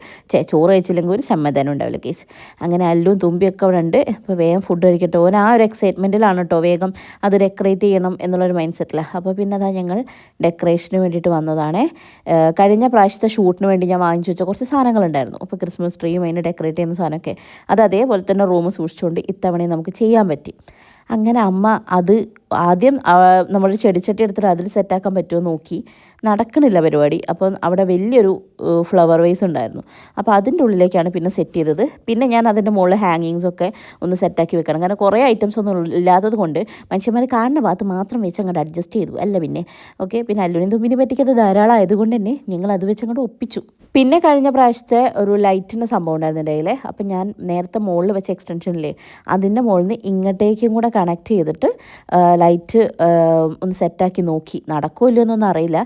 Speaker 1: ചോറ് കഴിച്ചില്ലെങ്കിൽ ഒരു സമാധാനം ഉണ്ടാവില്ല കേസ് അങ്ങനെ അല്ലും തുമ്പിയൊക്കെ അവിടെ ഉണ്ട്. അപ്പോൾ വേഗം ഫുഡ് കഴിക്കട്ടെ. ഓൻ ആ ഒരു എക്സൈറ്റ്മെന്റിലാണ് കേട്ടോ വേഗം അത് ഡെക്കറേറ്റ് ചെയ്യണം എന്നുള്ളൊരു മൈൻഡ് സെറ്റിലാണ് അപ്പോൾ പിന്നെ അതാ ഞങ്ങൾ ഡെക്കറേഷന് വേണ്ടിയിട്ട് വന്നതാണ്. കഴിഞ്ഞ പ്രാവശ്യത്തെ ഷൂട്ടിന് വേണ്ടി ഞാൻ വാങ്ങിച്ചു വെച്ച കുറച്ച് സാധനങ്ങളുണ്ടായിരുന്നു. അപ്പോൾ ക്രിസ്മസ് ട്രീയും അതിന് ഡെക്കറേറ്റ് ചെയ്യുന്ന സാധനമൊക്കെ. അത് അതേപോലെ തന്നെ റൂം സൂക്ഷിച്ചുകൊണ്ട് ഇത്തവണയും നമുക്ക് ചെയ്യാൻ പറ്റി. അങ്ങനെ അമ്മ അത് ആദ്യം നമ്മൾ ചെടിച്ചട്ടി എടുത്തിട്ട് അതിൽ സെറ്റാക്കാൻ പറ്റുമോ നോക്കി. നടക്കണില്ല പരിപാടി. അപ്പോൾ അവിടെ വലിയൊരു ഫ്ലവർ വേസ് ഉണ്ടായിരുന്നു. അപ്പോൾ അതിന്റെ ഉള്ളിലേക്കാണ് പിന്നെ സെറ്റ് ചെയ്തത്. പിന്നെ ഞാൻ അതിന്റെ മുകളിൽ ഹാങ്ങിങ്സ് ഒക്കെ ഒന്ന് സെറ്റാക്കി വെക്കണം. കാരണം കുറേ ഐറ്റംസ് ഒന്നും ഇല്ലാത്തത് കൊണ്ട് മനുഷ്യന്മാർ കാണുന്ന ഭാഗത്ത് മാത്രം വെച്ച് അങ്ങോട്ട് അഡ്ജസ്റ്റ് ചെയ്തു. അല്ല പിന്നെ ഓക്കെ പിന്നെ അല്ലുവിനും തുമ്പിനെ പറ്റിക്കത് ധാരാളം ആയതുകൊണ്ട് തന്നെ ഞങ്ങൾ അത് വെച്ച് അങ്ങോട്ട് ഒപ്പിച്ചു. പിന്നെ കഴിഞ്ഞ പ്രാവശ്യത്തെ ഒരു ലൈറ്റിന്റെ സംഭവം ഉണ്ടായിരുന്നു ഇടയിൽ അപ്പം ഞാൻ നേരത്തെ മുകളിൽ വെച്ച എക്സ്റ്റൻഷനിലേ അതിന്റെ മുകളിൽ നിന്ന് ഇങ്ങോട്ടേക്കും കൂടെ കണക്ട് ചെയ്തിട്ട് ലൈറ്റ് ഒന്ന് സെറ്റാക്കി നോക്കി. നടക്കുമോ ഇല്ലയോ എന്നൊന്നും അറിയില്ല.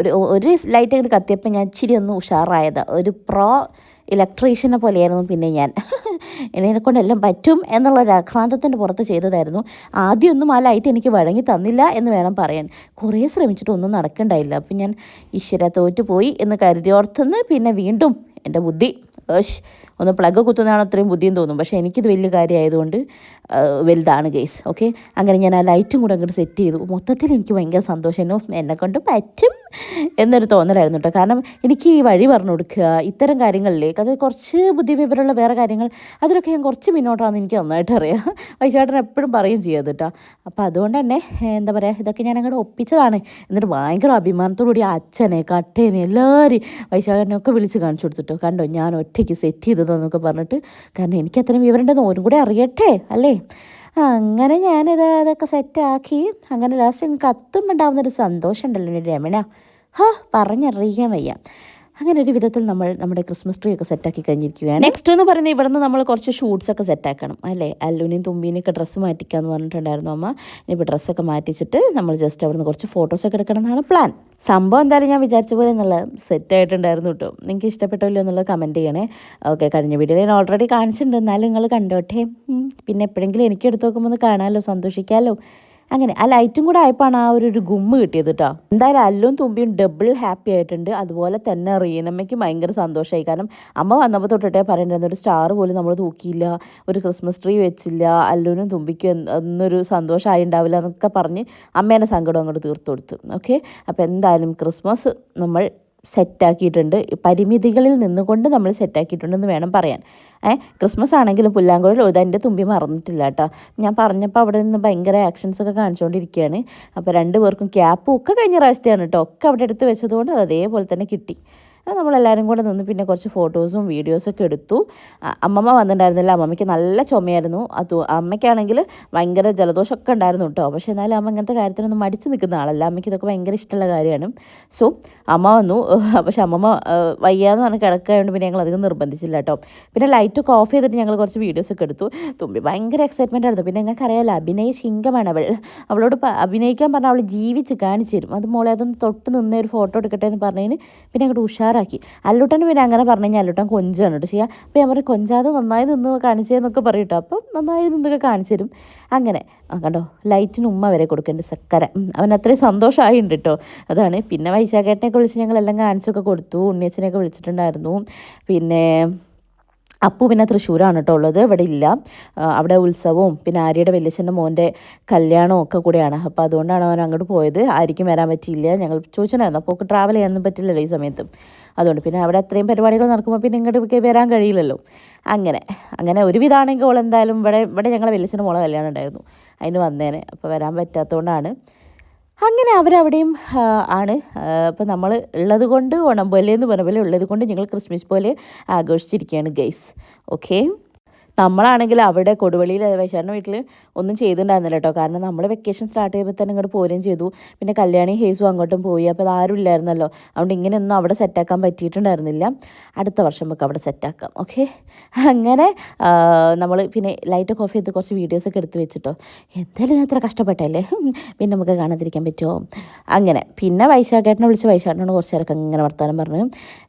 Speaker 1: ഒരു ഒരു ലൈറ്റ് അങ്ങനെ കത്തിയപ്പോൾ ഞാൻ ഇച്ചിരി ഒന്ന് ഉഷാറായത്. ഒരു പ്രോ ഇലക്ട്രീഷ്യനെ പോലെയായിരുന്നു പിന്നെ ഞാൻ. എന്നെ കൊണ്ടെല്ലാം പറ്റും എന്നുള്ള ഒരു ആക്രാന്തത്തിന്റെ പുറത്ത് ചെയ്തതായിരുന്നു. ആദ്യമൊന്നും ആ ലൈറ്റ് എനിക്ക് വഴങ്ങി തന്നില്ല എന്ന് വേണം പറയാൻ. കുറേ ശ്രമിച്ചിട്ട് ഒന്നും നടക്കണ്ടായില്ല. അപ്പം ഞാൻ ഈശ്വര തോറ്റുപോയി എന്ന് കരുതിയോർത്തുനിന്ന് പിന്നെ വീണ്ടും എന്റെ ബുദ്ധി ഒന്ന് പ്ലഗ് കുത്തുന്നതാണ് അത്രയും ബുദ്ധിയും തോന്നും. പക്ഷേ എനിക്കിത് വലിയ കാര്യമായതുകൊണ്ട് വലുതാണ് ഗെയ്സ് ഓക്കെ? അങ്ങനെ ഞാൻ ആ ലൈറ്റും കൂടെ അങ്ങോട്ട് സെറ്റ് ചെയ്തു. മൊത്തത്തിൽ എനിക്ക് ഭയങ്കര സന്തോഷം. എന്നെക്കൊണ്ട് പറ്റും എന്നൊരു തോന്നലായിരുന്നു കേട്ടോ. കാരണം എനിക്ക് ഈ വഴി പറഞ്ഞു കൊടുക്കുക ഇത്തരം കാര്യങ്ങളിലേക്ക് അത് കുറച്ച് ബുദ്ധി വിവരമുള്ള വേറെ കാര്യങ്ങൾ അതിലൊക്കെ ഞാൻ കുറച്ച് മുന്നോട്ടാണെന്ന് എനിക്ക് നന്നായിട്ട് അറിയാം. വൈശാട്ടൻ എപ്പോഴും പറയും ചെയ്യാത് കേട്ടോ. അപ്പോൾ അതുകൊണ്ട് തന്നെ എന്താ പറയുക ഇതൊക്കെ ഞാൻ അങ്ങോട്ട് ഒപ്പിച്ചതാണ്. എന്നിട്ട് ഭയങ്കര അഭിമാനത്തോടുകൂടി അച്ഛനെ കട്ടേനെ എല്ലാവരെയും വൈശാഖനെ ഒക്കെ വിളിച്ച് കാണിച്ചു കൊടുത്തിട്ടോ കണ്ടോ ഞാൻ ഒറ്റയ്ക്ക് സെറ്റ് ചെയ്തതെന്നൊക്കെ പറഞ്ഞിട്ട്. കാരണം എനിക്ക് അത്രയും വിവരം ഉണ്ടെന്ന് ഓരും കൂടെ അറിയട്ടെ അല്ലേ? അങ്ങനെ ഞാനിത് അതൊക്കെ സെറ്റാക്കി. അങ്ങനെ ലാസ്റ്റ് എനിക്ക് കത്തുമ്പോൾ ഉണ്ടാകുന്നൊരു സന്തോഷം ഉണ്ടല്ലോ രമണ. ഹാ പറഞ്ഞറിയിക്കാൻ വയ്യ. അങ്ങനെ ഒരു വിധത്തിൽ നമ്മൾ നമ്മുടെ ക്രിസ്മസ് ട്രീ ഒക്കെ സെറ്റാക്കി കഴിഞ്ഞിരിക്കുകയാണ്. നെക്സ്റ്റ് എന്ന് പറയുന്നത് ഇവിടെ നിന്ന് നമ്മൾ കുറച്ച് ഷൂട്ട്സ് ഒക്കെ സെറ്റാക്കണം അല്ലേ? അല്ലുവിനെയും തുമ്പീനെയൊക്കെ ഡ്രസ്സ് മാറ്റിക്കാന്ന് പറഞ്ഞിട്ടുണ്ടായിരുന്നു അമ്മ. ഇനിയിപ്പോൾ ഡ്രസ്സൊക്കെ മാറ്റിച്ചിട്ട് നമ്മൾ ജസ്റ്റ് അവിടുന്ന് കുറച്ച് കുറച്ച് ഫോട്ടോസൊക്കെ എടുക്കണം എന്നാണ് പ്ലാൻ സംഭവം എന്തായാലും ഞാൻ വിചാരിച്ച പോലെ നല്ല സെറ്റ് ആയിട്ടുണ്ടായിരുന്നു കേട്ടോ നിങ്ങൾക്ക് ഇഷ്ടപ്പെട്ടില്ലോ എന്നുള്ളത് കമന്റ് ചെയ്യണേ. ഓക്കെ കഴിഞ്ഞ വീഡിയോയിൽ ഞാൻ ഓൾറെഡി കാണിച്ചിട്ടുണ്ട്. എന്നാലും നിങ്ങൾ കണ്ടോട്ടെ. പിന്നെ എപ്പോഴെങ്കിലും എനിക്ക് എടുത്ത് നോക്കുമ്പോൾ ഒന്ന് കാണാമല്ലോ സന്തോഷിക്കാമല്ലോ അങ്ങനെ ആ ലൈറ്റും കൂടെ ആയപ്പോഴാണ് ആ ഒരു ഗുമ്മ് കിട്ടിയത് കേട്ടോ. എന്തായാലും അല്ലും തുമ്പിയും ഡബിൾ ഹാപ്പി ആയിട്ടുണ്ട്. അതുപോലെ തന്നെ റീനമ്മയ്ക്ക് ഭയങ്കര സന്തോഷമായി. കാരണം അമ്മ വന്നപ്പോൾ തൊട്ടിട്ടേ പറയേണ്ടത് ഒരു സ്റ്റാർ പോലും നമ്മൾ തൂക്കിയില്ല ഒരു ക്രിസ്മസ് ട്രീ വെച്ചില്ല അല്ലുവിനും തുമ്പിക്കും എന്നൊരു സന്തോഷമായി ഉണ്ടാവില്ല എന്നൊക്കെ പറഞ്ഞ് അമ്മേനെ സങ്കടം അങ്ങോട്ട് തീർത്തു കൊടുത്തു. ഓക്കെ അപ്പോൾ എന്തായാലും ക്രിസ്മസ് നമ്മൾ സെറ്റാക്കിയിട്ടുണ്ട്. പരിമിതികളിൽ നിന്നുകൊണ്ട് നമ്മൾ സെറ്റാക്കിയിട്ടുണ്ടെന്ന് വേണം പറയാൻ. ഏ ക്രിസ്മസ് ആണെങ്കിലും പുല്ലാങ്കുഴൽ എഴുതാൻ എന്റെ തുമ്പി മറന്നിട്ടില്ല കേട്ടോ. ഞാൻ പറഞ്ഞപ്പോൾ അവിടെ നിന്ന് ഭയങ്കര ആക്ഷൻസ് ഒക്കെ കാണിച്ചുകൊണ്ടിരിക്കുകയാണ്. അപ്പോൾ രണ്ടുപേർക്കും ക്യാപ്പും ഒക്കെ കഴിഞ്ഞ പ്രാവശ്യത്തെയാണ് കേട്ടോ. ഒക്കെ അവിടെ എടുത്ത് വെച്ചതുകൊണ്ട് അതേപോലെ തന്നെ കിട്ടി. അപ്പോൾ നമ്മളെല്ലാവരും കൂടെ നിന്ന് പിന്നെ കുറച്ച് ഫോട്ടോസും വീഡിയോസൊക്കെ എടുത്തു. അമ്മമ്മ വന്നിട്ടുണ്ടായിരുന്നില്ല. അമ്മമ്മയ്ക്ക് നല്ല ചുമയായിരുന്നു. അത് അമ്മയ്ക്കാണെങ്കിൽ ഭയങ്കര ജലദോഷമൊക്കെ ഉണ്ടായിരുന്നു കേട്ടോ. പക്ഷേ എന്നാലും അമ്മ ഇങ്ങനത്തെ കാര്യത്തിനൊന്നും മടിച്ച് നിൽക്കുന്ന ആളല്ല. അമ്മയ്ക്ക് ഇതൊക്കെ ഭയങ്കര ഇഷ്ടമുള്ള കാര്യമാണ്. സോ അമ്മ വന്നു. പക്ഷേ അമ്മമ്മ വയ്യാന്ന് പറഞ്ഞ് കിടക്കായതുകൊണ്ട് പിന്നെ ഞങ്ങൾ അധികം നിർബന്ധിച്ചില്ല കേട്ടോ. പിന്നെ ലൈറ്റൊക്കെ ഓഫ് ചെയ്തിട്ട് ഞങ്ങൾ കുറച്ച് വീഡിയോസൊക്കെ എടുത്തു. തുമ്പി ഭയങ്കര എക്സൈറ്റ്മെന്റ് ആയിരുന്നു. പിന്നെ ഞങ്ങൾക്ക് അറിയാമല്ലോ അഭിനയ ശിങ്കമാണ് അവൾ. അവളോട് അഭിനയിക്കാൻ പറഞ്ഞാൽ അവൾ ജീവിച്ച് കാണിച്ചു തരും. അത് മോളെ അതൊന്ന് തൊട്ട് നിന്നേ ഒരു ഫോട്ടോ എടുക്കട്ടെ എന്ന് പറഞ്ഞതിന് പിന്നെ അങ്ങോട്ട് ഉഷാറാക്കി അല്ലുട്ടൻ പിന്നെ അങ്ങനെ പറഞ്ഞു കഴിഞ്ഞാൽ അല്ലുട്ടൻ കൊഞ്ചാണ് കേട്ടോ ചെയ്യുക അപ്പോൾ ഞാൻ പറയും കൊഞ്ചാതെ നന്നായി നിന്ന് കാണിച്ചതെന്നൊക്കെ പറയും കേട്ടോ അപ്പം നന്നായി നിന്നൊക്കെ കാണിച്ചു തരും. അങ്ങനെ കണ്ടോ ലൈറ്റിന് ഉമ്മ വരെ കൊടുക്കേണ്ട സക്കര അവൻ അത്രയും സന്തോഷമായിട്ടുണ്ട് കേട്ടോ. അതാണ്. പിന്നെ വൈശാഖേട്ടനെയൊക്കെ വിളിച്ച് ഞങ്ങളെല്ലാം കാണിച്ചൊക്കെ കൊടുത്തു. ഉണ്ണിയച്ഛനെയൊക്കെ വിളിച്ചിട്ടുണ്ടായിരുന്നു. പിന്നെ അപ്പു പിന്നെ തൃശ്ശൂരാണ് കേട്ടോ ഉള്ളത്. ഇവിടെ ഇല്ല. അവിടെ ഉത്സവവും പിന്നെ ആര്യയുടെ വല്യച്ഛന്റെ മോന്റെ കല്യാണവും ഒക്കെ കൂടെയാണ്. അപ്പോൾ അതുകൊണ്ടാണ് അവൻ അങ്ങോട്ട് പോയത്. ആയിരിക്കും വരാൻ പറ്റിയില്ല. ഞങ്ങൾ ചോദിച്ചിട്ടുണ്ടായിരുന്നു. അപ്പോൾ ഒക്കെ ട്രാവൽ ചെയ്യാനൊന്നും പറ്റില്ലല്ലോ ഈ സമയത്ത്. അതുകൊണ്ട് പിന്നെ അവിടെ അത്രയും പരിപാടികൾ നടക്കുമ്പോൾ പിന്നെ ഇങ്ങോട്ട് വരാൻ കഴിയില്ലല്ലോ. അങ്ങനെ അങ്ങനെ ഒരുവിധാണെങ്കിൽ ഓൾ എന്തായാലും ഇവിടെ ഇവിടെ ഞങ്ങളെ വല്യച്ഛന്റെ മോളെ കല്യാണം ഉണ്ടായിരുന്നു. അതിന് വന്നേനെ. അപ്പോൾ വരാൻ പറ്റാത്തതുകൊണ്ടാണ്. അങ്ങനെ അവരവിടെയും ആണ്. അപ്പോൾ നമ്മൾ ഉള്ളത് കൊണ്ട് ഓണം പോലെ എന്ന് പറഞ്ഞ പോലെ ഉള്ളത് കൊണ്ട് ഞങ്ങൾ ക്രിസ്മസ് പോലെ ആഘോഷിച്ചിരിക്കുകയാണ് ഗൈസ് ഓക്കെ നമ്മളാണെങ്കിൽ അവിടെ കൊടുവള്ളിയിൽ വൈശാറിന്റെ വീട്ടിൽ ഒന്നും ചെയ്തിട്ടുണ്ടായിരുന്നില്ല കേട്ടോ. കാരണം നമ്മൾ വെക്കേഷൻ സ്റ്റാർട്ട് ചെയ്യുമ്പോൾ തന്നെ ഇങ്ങോട്ട് പോരുകയും ചെയ്തു. പിന്നെ കല്യാണി ഹേസും അങ്ങോട്ടും പോയി. അപ്പോൾ അതാരും ഇല്ലായിരുന്നല്ലോ. അതുകൊണ്ട് ഇങ്ങനെയൊന്നും അവിടെ സെറ്റാക്കാൻ പറ്റിയിട്ടുണ്ടായിരുന്നില്ല. അടുത്ത വർഷം നമുക്ക് അവിടെ സെറ്റാക്കാം ഓക്കെ അങ്ങനെ നമ്മൾ പിന്നെ ലൈറ്റ് ഓഫ് ചെയ്ത് കുറച്ച് വീഡിയോസൊക്കെ എടുത്ത് വെച്ചിട്ടോ. എന്തായാലും ഞാൻ അത്ര കഷ്ടപ്പെട്ടല്ലേ പിന്നെ നമുക്ക് കാണാതിരിക്കാൻ പറ്റുമോ? അങ്ങനെ പിന്നെ വൈശാഖേട്ടനെ വിളിച്ച് വൈശാഖനോട് കുറച്ച് നേരം ഇങ്ങനെ വർത്താനം പറഞ്ഞു.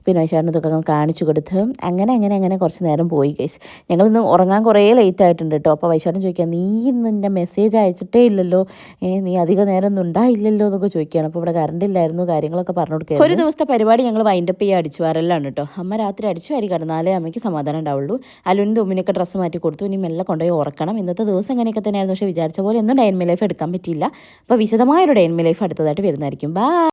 Speaker 1: പിന്നെ വൈശാഖേട്ടൻ ഇതൊക്കെ കാണിച്ചു കൊടുത്ത്. അങ്ങനെ അങ്ങനെ അങ്ങനെ കുറച്ച് നേരം പോയി ഗൈസ് ഞങ്ങൾ ഇന്ന് ഉറങ്ങാൻ കുറേ ലേറ്റ് ആയിട്ടുണ്ട് കേട്ടോ അപ്പോൾ വൈശാഖൻ ചോദിക്കുക നീ ഇന്ന് എന്റെ മെസ്സേജ് അയച്ചിട്ടേ ഇല്ലല്ലോ? ഏ നീ അധിക നേരം ഒന്നും ഉണ്ടായില്ലല്ലോ? എന്നൊക്കെ ചോദിക്കുകയാണ് അപ്പോൾ ഇവിടെ കറണ്ട് ഇല്ലായിരുന്നു കാര്യങ്ങളൊക്കെ പറഞ്ഞു കൊടുക്കുക ഒരു ദിവസത്തെ പരിപാടി ഞങ്ങൾ വൈൻഡപ്പ് ചെയ്യാൻ അടിച്ചു വരലാണ് കേട്ടോ അമ്മ രാത്രി അടിച്ചു വാരി കിടന്നാലേ അമ്മയ്ക്ക് സമാധാനം ഉണ്ടാവുള്ളൂ. അലുവിന്റെ ഉമ്മിനൊക്കെ ഡ്രസ്സ് മാറ്റി കൊടുത്തു. ഇനി മെല്ലെ കൊണ്ടുപോയി ഉറക്കണം. ഇന്നത്തെ ദിവസം എങ്ങനെയൊക്കെ തന്നെയായിരുന്നു. പക്ഷേ വിചാരിച്ച പോലെ ഒന്നും ഡൈൻമി ലൈഫ് എടുക്കാൻ പറ്റിയില്ല. അപ്പോൾ വിശദമായൊരു ഡൈൻമി ലൈഫ് അടുത്തതായിട്ട് വരുന്നതായിരിക്കും. ബൈ